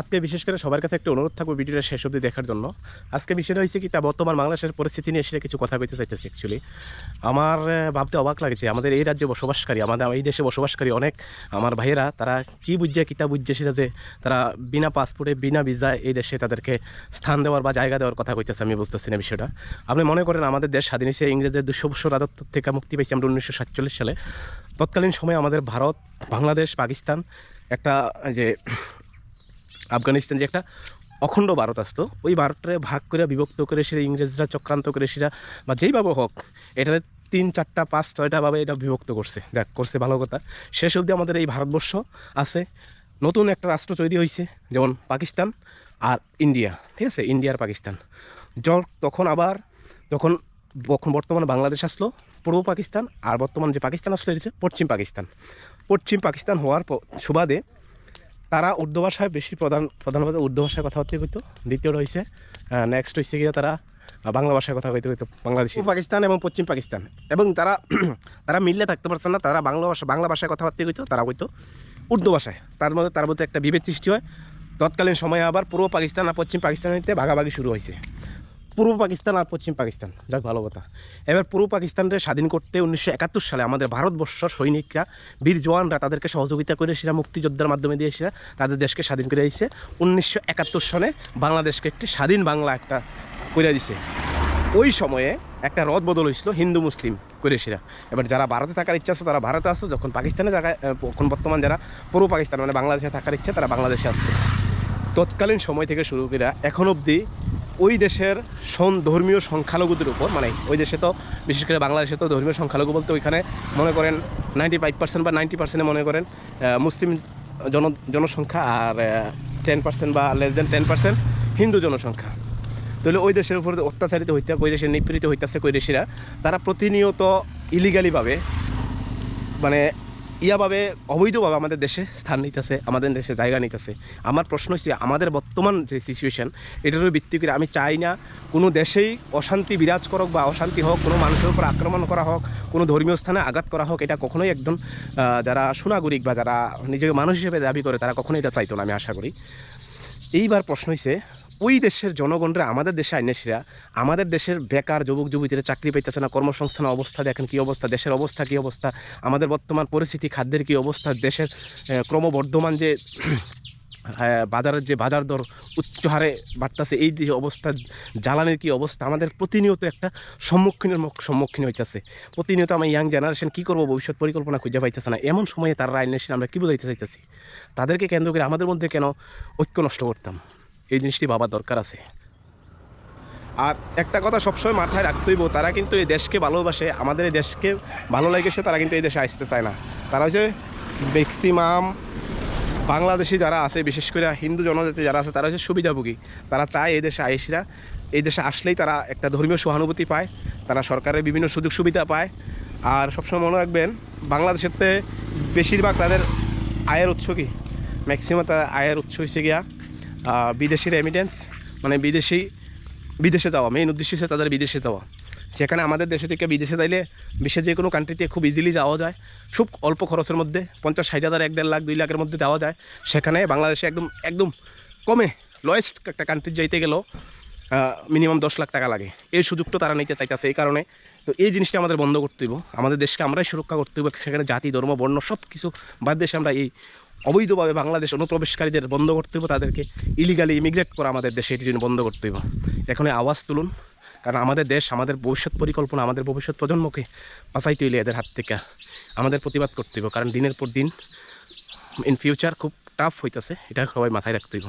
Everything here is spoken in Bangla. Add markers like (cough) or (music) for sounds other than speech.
আজকে বিশেষ করে সবার কাছে একটা অনুরোধ থাকবে ভিডিওটা শেষ অবধি দেখার জন্য। আজকে বিষয়টা হয়েছে কি, তা বর্তমান বাংলাদেশের পরিস্থিতি নিয়ে সেটা কিছু কথা কইতে চাইতেছি অ্যাকচুয়ালি আমার ভাবতে অবাক লাগছে, আমাদের এই রাজ্যে বসবাসকারী, আমাদের, এই দেশে বসবাসকারী অনেক, আমার ভাইয়েরা, তারা কি বুঝছে কিতা বুঝছে সেটা যে তারা বিনা পাসপোর্টে বিনা ভিসায় এই দেশে তাদেরকে স্থান দেওয়ার বা জায়গা দেওয়ার কথা কইতেছে, আমি বুঝতেছি না বিষয়টা। আপনি মনে করেন আমাদের দেশ স্বাধীন হয়েছে ইংরেজের দুশো বছর রাজত্ব থেকে মুক্তি পেয়েছি আমরা উনিশশো সাতচল্লিশ সালে। তৎকালীন সময়ে আমাদের ভারত, বাংলাদেশ, পাকিস্তান একটা যে আফগানিস্তান যে একটা অখণ্ড ভারত আসতো, ওই ভারতটারে ভাগ করে বিভক্ত করে সেটা ইংরেজরা, চক্রান্ত করে সেটা বা যেইভাবে হোক, এটাতে তিন, চারটা, পাঁচ, ছয়টা ভাবে এটা বিভক্ত করছে। দেখ করছে ভালো কথা। শেষ অবধি আমাদের এই ভারতবর্ষ আছে। নতুন একটা রাষ্ট্র তৈরি হয়েছে যেমন পাকিস্তান আর ইন্ডিয়া, ঠিক আছে? ইন্ডিয়া আর পাকিস্তান। জ্বর তখন আবার, যখন বর্তমানে বাংলাদেশ আসলো, পূর্ব পাকিস্তান আর বর্তমান যে পাকিস্তান আসলো, এটা পশ্চিম পাকিস্তান। পশ্চিম পাকিস্তান হওয়ার সুবাদে তারা উর্দু ভাষায় বেশি প্রধান প্রধানত উর্দু ভাষায় কথাবার্তা কইতো। দ্বিতীয় হয়েছে নেক্সট হচ্ছে গিয়ে তারা বাংলা ভাষায় কথা কইতে কইতো বাংলাদেশি। পাকিস্তান এবং পশ্চিম পাকিস্তান। এবং তারা (clears throat) তারা মিললে থাকতে পারছে না, তারা বাংলা ভাষা, বাংলা ভাষায় কথাবার্তা কইতো, তারা কইতো উর্দু ভাষায়। তার মধ্যে তার মধ্যে একটা বিভেদ সৃষ্টি হয়। তৎকালীন সময়ে আবার পূর্ব পাকিস্তান আর পশ্চিম পাকিস্তান হইতে ভাগাভাগি শুরু হয়েছে পূর্ব পাকিস্তান আর পশ্চিম পাকিস্তান। যাক, ভালো কথা। এবার পূর্ব পাকিস্তানকে স্বাধীন করতে উনিশশো একাত্তর সালে আমাদের ভারতবর্ষ সৈনিকরা, বীর জওয়ানরা তাদেরকে সহযোগিতা করে সেরা মুক্তিযোদ্ধার মাধ্যমে দিয়ে সেরা তাদের দেশকে স্বাধীন করে দিয়েছে। উনিশশো একাত্তর সালে বাংলাদেশকে একটি স্বাধীন বাংলা একটা করে দিছে। ওই সময়ে একটা রদ বদল হয়েছিল, হিন্দু মুসলিম কুরেশিরা এবার যারা ভারতে থাকার ইচ্ছা আছে, তারা ভারতে আসতো যখন পাকিস্তানে থাকা এখন বর্তমান যারা পূর্ব পাকিস্তান মানে বাংলাদেশে থাকার ইচ্ছা, তারা বাংলাদেশে আসতো। তৎকালীন সময় থেকে শুরু করে এখন অবধি ওই দেশের সন, ধর্মীয় সংখ্যালঘুদের উপর মানে ওই দেশে তো, বিশেষ করে বাংলাদেশে তো ধর্মীয় সংখ্যালঘু বলতে ওইখানে মনে করেন নাইনটি ফাইভ পার্সেন্ট বা নাইনটি পার্সেন্টে মনে করেন মুসলিম জন, জনসংখ্যা আর টেন পার্সেন্ট বা লেস দেন টেন পার্সেন্ট হিন্দু জনসংখ্যা। তাহলে ওই দেশের উপর অত্যাচারিত হইতে দেশের নিপীড়িত হইতেছে কৈদেশিরা তারা প্রতিনিয়ত ইলিগালিভাবে মানে ইয়াভাবে অবৈধভাবে আমাদের দেশে স্থান নিতেছে, আমাদের দেশে জায়গা নিতেছে। আমার প্রশ্ন হচ্ছে, আমাদের বর্তমান যে সিচুয়েশন এটারও ভিত্তি করে আমি চাই না কোনো দেশেই অশান্তি বিরাজ করক বা অশান্তি হোক, কোনো মানুষের উপর আক্রমণ করা হোক, কোনো ধর্মীয় স্থানে আঘাত করা হোক, এটা কখনোই একদম যারা সুনাগরিক বা যারা নিজেকে মানুষ হিসেবে দাবি করে, তারা কখনোই এটা চাইতো না, আমি আশা করি। এইবার প্রশ্ন হয়েছে ওই দেশের জনগণরা, আমাদের দেশে আইনেসিরা আমাদের দেশের বেকার যুবক যুবতীরা চাকরি পাইতেছে না, কর্মসংস্থান অবস্থা, দেখেন কী অবস্থা, দেশের অবস্থা কী অবস্থা, আমাদের বর্তমান পরিস্থিতি, খাদ্যের কী অবস্থা, দেশের ক্রমবর্ধমান যে বাজারের যে বাজার দর উচ্চ হারে বাড়তেছে, এই যে অবস্থা, জ্বালানির কী অবস্থা, আমাদের প্রতিনিয়ত একটা সম্মুখীনের মুখ- সম্মুখীন হইতেছে। প্রতিনিয়ত আমার ইয়াং জেনারেশন কী করব, ভবিষ্যৎ পরিকল্পনা খুঁজে পাইতেছে না। এমন সময়ে তারা আইনেসিন আমরা কী বোঝাইতে চাইতেছি? তাদেরকে কেন্দ্র করে আমাদের মধ্যে কেন ঐক্য নষ্ট করতাম? এই জিনিসটি ভাবার দরকার আছে। আর একটা কথা সবসময় মাথায় রাখতেই তারা কিন্তু এই দেশকে ভালোবাসে, আমাদের এই দেশকে ভালো লেগেছে, তারা কিন্তু এই দেশে আসতে চায় না। তারা হচ্ছে ম্যাক্সিমাম বাংলাদেশি যারা আছে, বিশেষ করে হিন্দু জনজাতি যারা আছে, তারা হচ্ছে সুবিধাভোগী। তারা চায় এই দেশে আইসিরা এই দেশে আসলেই তারা একটা ধর্মীয় সহানুভূতি পায়, তারা সরকারের বিভিন্ন সুযোগ সুবিধা পায়। আর সবসময় মনে রাখবেন বাংলাদেশেরতে বেশিরভাগ তাদের আয়ের উৎস কি? ম্যাক্সিমাম তার আয়ের উৎস হচ্ছে গিয়া বিদেশি রেমিটেন্স মানে বিদেশি, বিদেশে যাওয়া মেইন উদ্দেশ্য হচ্ছে তাদের বিদেশে যাওয়া। সেখানে আমাদের দেশে থেকে বিদেশে যাইলে বিশ্বের যে কোনো কান্ট্রিতে খুব ইজিলি যাওয়া যায়। খুব অল্প খরচের মধ্যে, পঞ্চাশ, ষাট হাজার, এক দেড় লাখ, দুই লাখের মধ্যে যাওয়া যায়। সেখানে বাংলাদেশে একদম একদম কমে লয়েস্ট একটা কান্ট্রি যাইতে গেলেও মিনিমাম দশ লাখ টাকা লাগে। এই সুযোগটা তারা নিতে চাইতেছে এই কারণে। তো এই জিনিসটা আমাদের বন্ধ করতে হইব। আমাদের দেশকে আমরাই সুরক্ষা করতে হইব। সেখানে জাতি, ধর্ম, বর্ণ সব কিছু বাদ দেশে আমরা এই অবৈধভাবে বাংলাদেশ অনুপ্রবেশকারীদের বন্ধ করতে হইব, তাদেরকে ইলিগালি ইমিগ্রেট করা আমাদের দেশে এটির জন্য বন্ধ করতে হইব। এখনই আওয়াজ তুলুন, কারণ আমাদের দেশ, আমাদের ভবিষ্যৎ পরিকল্পনা, আমাদের ভবিষ্যৎ প্রজন্মকে বাঁচাইতে হইলে এদের হাত থেকে আমাদের প্রতিবাদ করতে হইব, কারণ দিনের পর দিন ইন ফিউচার খুব টাফ হইতেছে, এটা সবাই মাথায় রাখতে হইব।